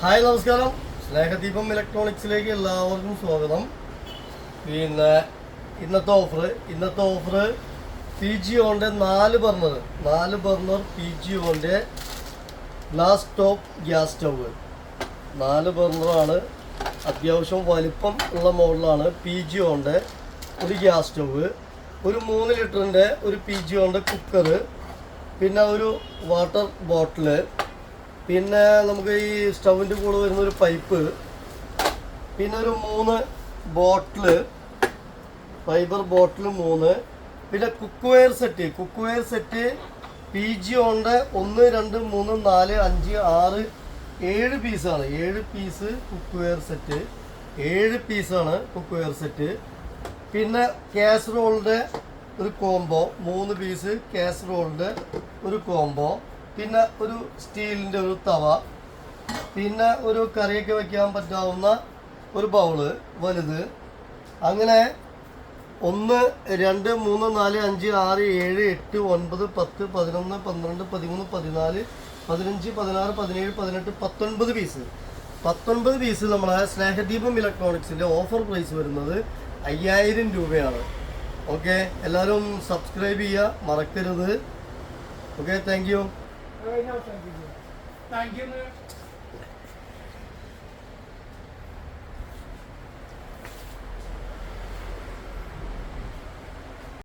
Hi നമസ്കാരം. സ്നേഹദീപം ഇലക്ട്രോണിക്സിലേക്ക് എല്ലാവർക്കും സ്വാഗതം. പിന്നെ ഇന്നത്തെ ഓഫർ ഇന്നത്തെ ഓഫർ പി ജി ഓന്റെ നാല് ബർണർ നാല് ബർണർ പി ജി ഓന്റെ ഗ്ലാസ് ടോപ്പ് ഗ്യാസ് സ്റ്റവ് നാല് ബർണറാണ് അത്യാവശ്യം വലിപ്പം ഉള്ള മോഡലാണ് പി ജി ഓന്റെ ഒരു ഗ്യാസ് സ്റ്റവ് ഒരു മൂന്ന് ലിറ്ററിന്റെ ഒരു പി ജി ഓന്റെ കുക്കർ പിന്നെ ഒരു വാട്ടർ ബോട്ടിൽ പിന്നെ നമുക്ക് ഈ സ്റ്റൗവിന്റെ കൂടെ വരുന്ന ഒരു പൈപ്പ് പിന്നെ ഒരു മൂന്ന് ബോട്ടിൽ ഫൈബർ ബോട്ടിൽ മൂന്ന് പിന്നെ cookware set. Cookware set P G ഉണ്ട്. ഒന്ന് രണ്ട് മൂന്ന് നാല് അഞ്ച് ആറ് ഏഴ് പീസാണ് ഏഴ് പീസ് കുക്ക് വെയർ സെറ്റ് ഏഴ് പീസാണ് കുക്ക് വെയർ സെറ്റ് പിന്നെ കാസറോളിന്റെ ഒരു കോംബോ മൂന്ന് പീസ് കാസറോളിന്റെ ഒരു കോംബോ പിന്നെ ഒരു സ്റ്റീലിന്റെ ഒരു തവ പിന്നെ ഒരു കറിയൊക്കെ വെക്കാൻ പറ്റാവുന്ന ഒരു ബൗൾ വലുത്. അങ്ങനെ ഒന്ന് രണ്ട് മൂന്ന് നാല് അഞ്ച് ആറ് ഏഴ് എട്ട് ഒൻപത് പത്ത് പതിനൊന്ന് പന്ത്രണ്ട് പതിമൂന്ന് പതിനാല് പതിനഞ്ച് പതിനാറ് പതിനേഴ് പതിനെട്ട് പത്തൊൻപത് പീസ് പത്തൊൻപത് പീസ് നമ്മളെ സ്നേഹദീപം ഇലക്ട്രോണിക്സിന്റെ ഓഫർ പ്രൈസ് വരുന്നത് അയ്യായിരം രൂപയാണ്. ഓക്കെ എല്ലാവരും സബ്സ്ക്രൈബ് ചെയ്യുക മറക്കരുത്. Okay thank 南京的。